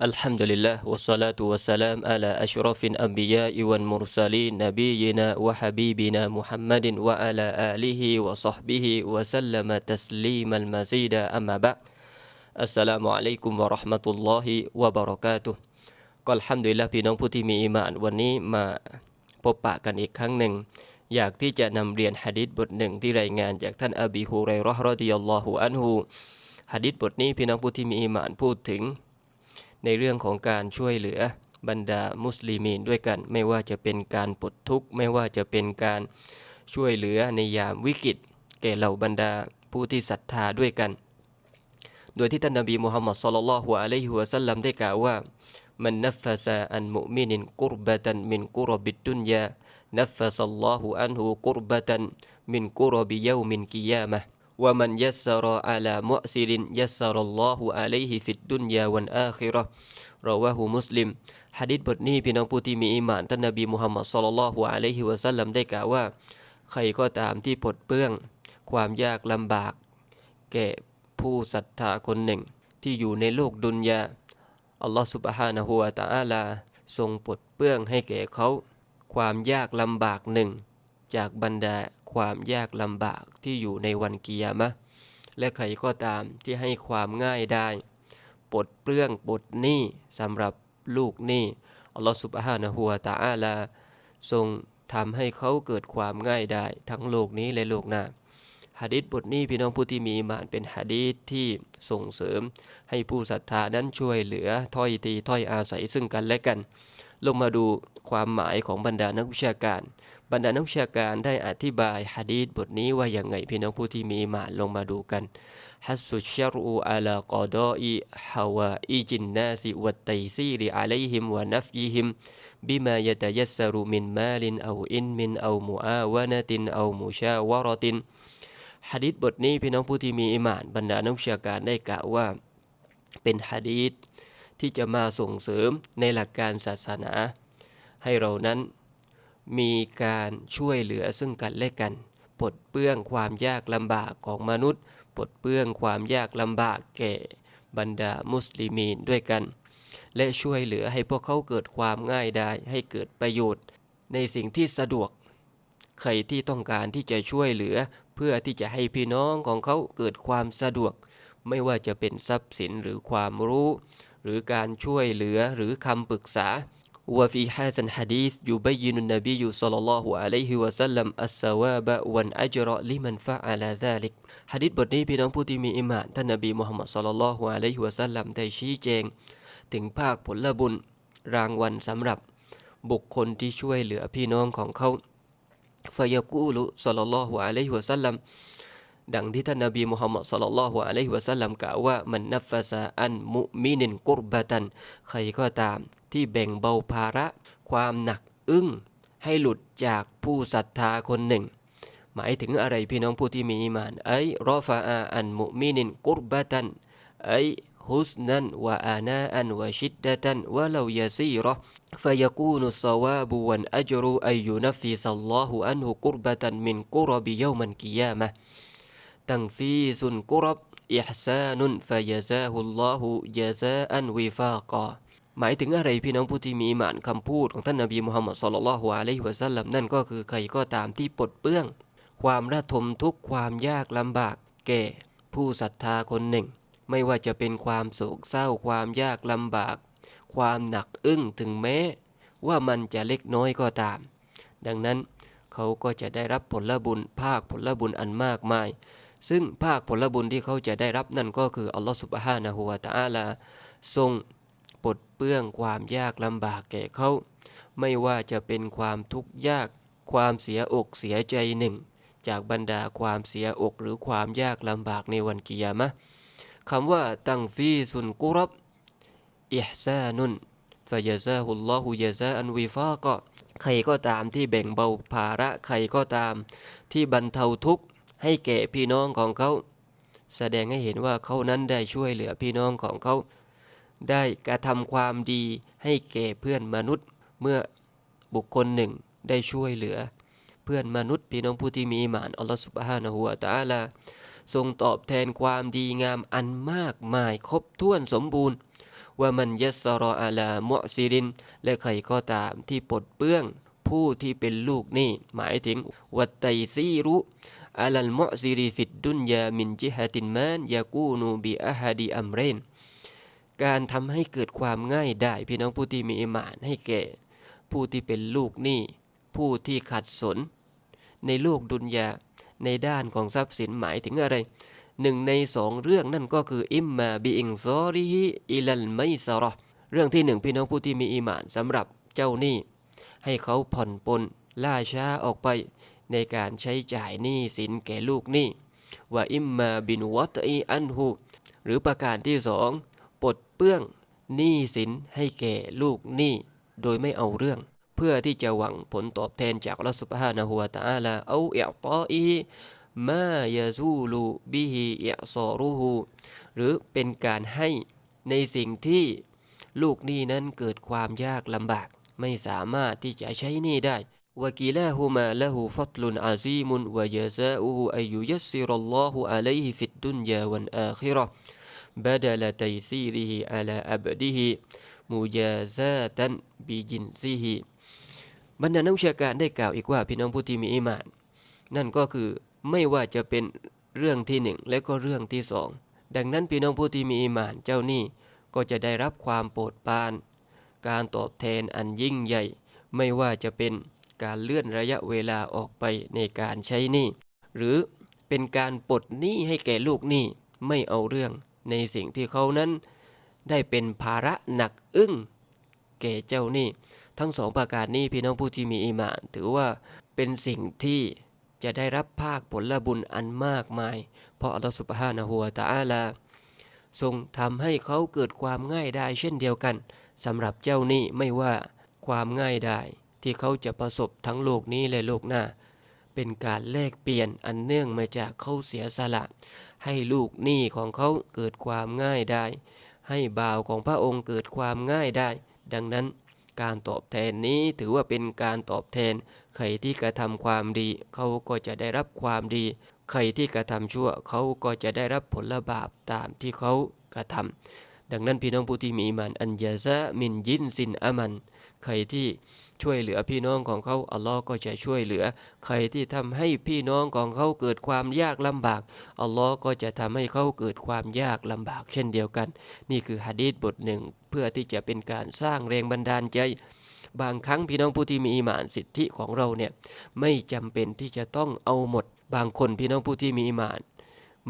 الحمد لله والصلاة والسلام على أشرف الأنبياء والمرسلين نبينا وحبيبنا محمد وعلى آله وصحبه وسلم تسليما مزيدا أما بعد السلام عليكم ورحمة الله وبركاته ก็อัลฮัมดุลิลละพี่น้องผู้ที่มีอีหมานวันนี้มาพบปะกันอีกครั้งหนึ่ง อยากที่จะนำเรียนหะดีษบทหนึ่งที่รายงานจากท่านอบีฮูไรเราะห์รอฎิยัลลอฮุอันฮูหะดีษบทนี้พี่น้องผู้ที่มีอีหมานพูดถึง ในเรื่องของการช่วยเหลือบรรดามุสลิมีนด้วยกัน ไม่ว่าจะเป็นการปลดทุกข์ ไม่ว่าจะเป็นการช่วยเหลือในยามวิกฤต แก่เหล่าบรรดาผู้ที่ศรัทธาด้วยกัน โดยที่ท่านนบีมุฮัมมัดศ็อลลัลฮุอะลัยฮิวะสัลลัมได้กล่าวว่ามันนัฟซะอันมุมินินกุรบะตันมินกุรบิดดุนยานัฟซัลลอฮุอันฮุกุรบะตันมินกุรบิเยามินกิยามะ ومن يسر على مؤسر يسر الله عليه في الدنيا والآخرة รอวะฮูมุสลิมฮะดิษบทนี้พี่น้องผู้ที่มีอีหมานท่านนบีมุฮัมมัดศ็อลลัลลอฮุอะลัยฮิวะสัลลัมได้กล่าวว่า ใครก็ตามที่ปลดเปลื้อง ความยากลำบาก แก่ผู้ศรัทธาคนหนึ่ง ที่อยู่ในโลกดุนยาอัลลอฮฺสุบฮานะฮูวะตะอาลา ทรงปลดเปลื้องให้แก่เขา ความยากลำบากหนึ่ง จากบรรดาความยากลำบากที่อยู่ในวันกิยามะ และใครก็ตามที่ให้ความง่ายได้ปลดเปลื้องปลดหนี้สำหรับลูกหนี้อัลลอฮฺสุบฮานะฮูวะตะอาลา ทรงทำให้เขาเกิดความง่ายได้ ทั้งโลกนี้และโลกหน้าหะดีษบทนี้พี่น้องผู้ที่มีมานเป็นหะดีษที่ส่งเสริม ให้ผู้ศรัทธานั้นช่วยเหลือถ้อยตีถ้อยอาศัยซึ่งกันและกัน ลงมาดูความหมายของบรรดานักวิชาการ บรรดานักวิชาการได้อธิบายฮะดีษบทนี้ว่าอย่างไงพี่น้องผู้ที่มีมาลงมาดูกันฮัสุชรูอัลากอดอีฮาวาอีจินนาสิวัตไตซีริอัลัยฮิมวะนัฟยิฮิมบิมายะตะยัสรุมินมาลินเอาอินมินเอามูอาวานาตินเอามูชาวารตินฮะดีษบทนี้พี่น้องผู้ที่มีอิมาน บรรดานักวิชาการได้กล่าวว่า เป็นฮะดีษ ที่จะมาส่งเสริมในหลักการศาสนา ให้เรานั้นมีการช่วยเหลือซึ่งกันและกันปลดเปลื้องความยากลำบากของมนุษย์ปลดเปลื้องความยากลำบากแก่บรรดามุสลิมีนด้วยกัน และช่วยเหลือให้พวกเขาเกิดความง่ายได้ให้เกิดประโยชน์ ในสิ่งที่สะดวก ใครที่ต้องการที่จะช่วยเหลือ เพื่อที่จะให้พี่น้องของเขาเกิดความสะดวก ไม่ว่าจะเป็นทรัพย์สินหรือความรู้ หรือการช่วยเหลือหรือคำปรึกษา وفي هذا الحديث يبين النبي صلى الله عليه وسلم الثواب والأجر لمن فعل ذلك ฮะดิษบทนี้พี่น้องผู้ที่มีอิมานท่านนบีมุฮัมมัดศ็อลลัลลอฮุอะลัยฮิวะซัลลัมได้ชี้แจง ถึงภาคผลบุญรางวัลสำหรับบุคคลที่ช่วยเหลือพี่น้องของเขาฟายกูลุศ็อลลัลลอฮุอะลัยฮิวะซัลลัม ดังที่ท่านนบีมุฮัมมัดสลลัลลอฮุอะลัยฮิวะสัลลัมกล่าวว่ามันนัฟซาอันมุมินินกุรบะตัน ใครก็ตามที่แบ่งเบาภาระ ความหนักอึ้ง ให้หลุดจากผู้ศรัทธาคนหนึ่ง หมายถึงอะไรพี่น้องผู้ที่มีอิมานไอรอฟาอาอันมุมินินกุรบะตันไอฮุสนันวะอานาอันวะชิดดะตันวะลาวยาซีรอฟยกูนุสวาบุวันอัจรูอายุนฟีสัลลอฮุอันหุกุรบะตันมินกุรบิยามันกิยามะ تنفيس قرب إحسان فجزاه الله جزاء وفاقا หมายถึงอะไรพี่น้องผู้ที่มีอิหมานคำพูดของท่านนบีมุฮัมมัดศ็อลลัลลอฮุอะลัยฮิวะซัลลัมนั่นก็คือใครก็ตามที่ปลดเปลื้อง ความระทมทุกข์ความยากลำบาก แก่ ผู้ศรัทธาคนหนึ่ง ไม่ว่าจะเป็นความโศกเศร้าความยากลำบาก ความหนักอึ้งถึงแม้ ว่ามันจะเล็กน้อยก็ตาม ดังนั้นเขาก็จะได้รับผลบุญภาคผลบุญอันมากมาย ซึ่งภาคผลบุญที่เขาจะได้รับนั่นก็คืออัลลอฮฺสุบฮานะฮูวะตะอาลาทรงปลดเปลื้องความยากลำบากแก่เขา ไม่ว่าจะเป็นความทุกข์ยาก ความเสียอกเสียใจหนึ่ง จากบรรดาความเสียอกหรือความยากลำบากในวันกิยามะคำว่าตังฟีซุนกุรับอิฮซานุนฟยาซาฮุลลอฮุยาซาอันวิฟาก็ใครก็ตามที่แบ่งเบาภาระใครก็ตามที่บรรเทาทุกข์ ให้แก่พี่น้องของเขา แสดงให้เห็นว่าเขานั้นได้ช่วยเหลือพี่น้องของเขา ได้กระทำความดีให้แก่เพื่อนมนุษย์ เมื่อบุคคลหนึ่งได้ช่วยเหลือ เพื่อนมนุษย์พี่น้องผู้ที่มีหมานอัลลอฮฺสุบฮานะฮูวะตะอาลาทรงตอบแทนความดีงามอันมากมายครบถ้วนสมบูรณ์ ว่ามันยัสรออาลามุซิริน และใครก็ตามที่ปลดเปื้อง ผู้ที่เป็นลูกหนี่หมายถึงวัตไตซีรุอาลัลมุซิริฟิดดุนยามินจิฮะตินมานยากูนูบิอาฮดีอัมเรนการทำให้เกิดความง่ายได้พี่น้องผู้ที่มีอิมานให้แก่ ผู้ที่เป็นลูกหนี้ผู้ที่ขัดสน ในโลกดุนยาในด้านของทรัพย์สินหมายถึงอะไรหนึ่งในสองเรื่องนั่นก็คืออิมมาบิอิงซอริฮิอิลัลไมซารอเรื่องที่หนึ่งพี่น้องผู้ที่มีอีหมานสำหรับเจ้าหนี้ ให้เขาผ่อนปลนล่าช้าออกไปในการใช้จ่ายหนี้สินแก่ลูกหนี้ว่าอิมมาบินวัตอีอันฮูหรือประการที่สองปลดเปื้องหนี้สินให้แก่ลูกหนี้โดยไม่เอาเรื่อง เพื่อที่จะหวังผลตอบแทนจากอัลอสุบฮานะฮูวตาลาเอาอิอตออีมายาซูลูบิฮิอิซอรูฮูหรือเป็นการให้ในสิ่งที่ลูกหนี้นั้นเกิดความยากลำบาก ไม่สามารถที่จะใช้หนี้ได้วะกิลาฮุมาละหูฟัตลุนอาซีมุนวะยาซาอูฮูอายุยัสซิรัลลอฮุอะลัยฮิฟิดดุนยาวันอาคิเราะห์ بدل تيسيره على عبده مجازاة بجنسه บรรดานักวิชาการได้กล่าวอีกว่าพี่น้องผู้ที่มีอิมาน นั่นก็คือไม่ว่าจะเป็นเรื่องที่หนึ่งและก็เรื่องที่สองดังนั้นพี่น้องผู้ที่มีอิมานเจ้านี่ก็จะได้รับความโปรดปราน การตอบแทนอันยิ่งใหญ่ ไม่ว่าจะเป็นการเลื่อนระยะเวลาออกไปในการใช้หนี้หรือเป็นการปลดหนี้ให้แก่ลูกหนี้ไม่เอาเรื่องในสิ่งที่เขานั้นได้เป็นภาระหนักอึ้งแก่เจ้าหนี้ ทั้งสองประการนี้พี่น้องผู้ที่มีอีหมาน ถือว่าเป็นสิ่งที่จะได้รับภาคผลบุญอันมากมาย เพราะอัลลอฮฺสุบฮานะฮูวะตะอาลา ทรงทำให้เขาเกิดความง่ายได้เช่นเดียวกันสำหรับเจ้าหนี้ไม่ว่าความง่ายได้ที่เขาจะประสบทั้งโลกนี้และโลกหน้า เป็นการแลกเปลี่ยนอันเนื่องมาจากเขาเสียสละ ให้ลูกหนี้ของเขาเกิดความง่ายได้ ให้บ่าวของพระองค์เกิดความง่ายได้ ดังนั้นการตอบแทนนี้ถือว่าเป็นการตอบแทน ใครที่กระทำความดี เขาก็จะได้รับความดี ใครที่กระทำชั่วเขาก็จะได้รับผลบาปตามที่เขากระทำดังนั้นพี่น้องผู้ที่มีอิมานอันยาซะมินยินสินอามัน ใครที่ช่วยเหลือพี่น้องของเขาอัลลอฮ์ก็จะช่วยเหลือ ใครที่ทำให้พี่น้องของเขาเกิดความยากลำบากอัลลอฮ์ก็จะทำให้เขาเกิดความยากลำบากเช่นเดียวกัน นี่คือฮะดีษบทหนึ่ง เพื่อที่จะเป็นการสร้างแรงบันดาลใจ บางครั้งพี่น้องผู้ที่มีอีหมานสิทธิของเราเนี่ยไม่จำเป็นที่จะต้องเอาหมด บางคนพี่น้องผู้ที่มีอีหมาน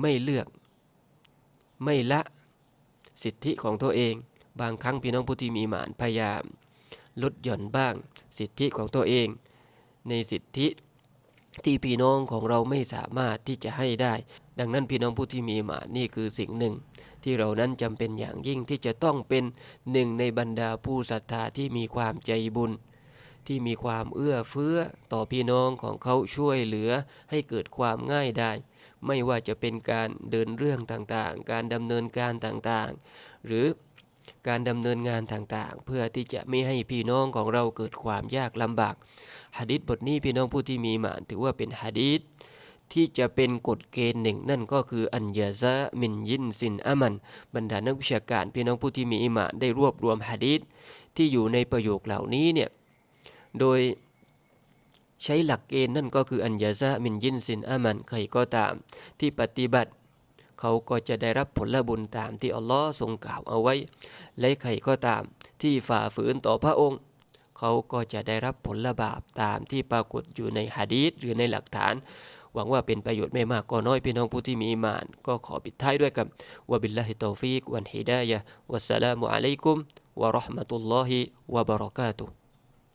ไม่เลือก ไม่ละสิทธิของตัวเอง บางครั้งพี่น้องผู้ที่มีอีหมานพยายาม ลดหย่อนบ้างสิทธิของตัวเอง ในสิทธิ ที่พี่น้องของเราไม่สามารถที่จะให้ได้ ดังนั้นพี่น้องผู้ที่มีมานนี่คือสิ่งหนึ่ง ที่เรานั้นจำเป็นอย่างยิ่งที่จะต้องเป็นหนึ่งในบรรดาผู้ศรัทธาที่มีความใจบุญ ที่มีความเอื้อเฟื้อต่อพี่น้องของเขาช่วยเหลือให้เกิดความง่ายได้ ไม่ว่าจะเป็นการเดินเรื่องต่างๆ การดำเนินการต่างๆ หรือ การดำเนินงานต่างๆ เพื่อที่จะไม่ให้พี่น้องของเราเกิดความยากลำบากหะดิษบทนี้พี่น้องผู้ที่มีหมานถือว่าเป็นหะดีษที่จะเป็นกฎเกณฑ์หนึ่ง นั่นก็คืออัญญาซะมินยินสินอามัน บรรดานักวิชาการพี่น้องผู้ที่มีอิมานได้รวบรวมหะดีษที่อยู่ในประโยคเหล่านี้เนี่ยโดยใช้หลักเกณฑ์นั่นก็คืออัญญาซะมินยินสินอามันใครก็ตาม ที่ปฏิบัติ เขาก็จะได้รับผลบุญตามที่อัลลอฮ์ทรงกล่าวเอาไว้ และใครก็ตามที่ฝ่าฝืนต่อพระองค์ เขาก็จะได้รับผลบาปตามที่ปรากฏอยู่ในหะดีษหรือในหลักฐาน หวังว่าเป็นประโยชน์ไม่มากก็น้อยพี่น้องผู้ที่มีมาน ก็ขอปิดท้ายด้วยกับวะบิลลาฮิตอฟิกวันฮิดายะวัสสลามุอะลัยกุมวะเราะห์มะตุลลอฮิวะบะเราะกาตุฮ์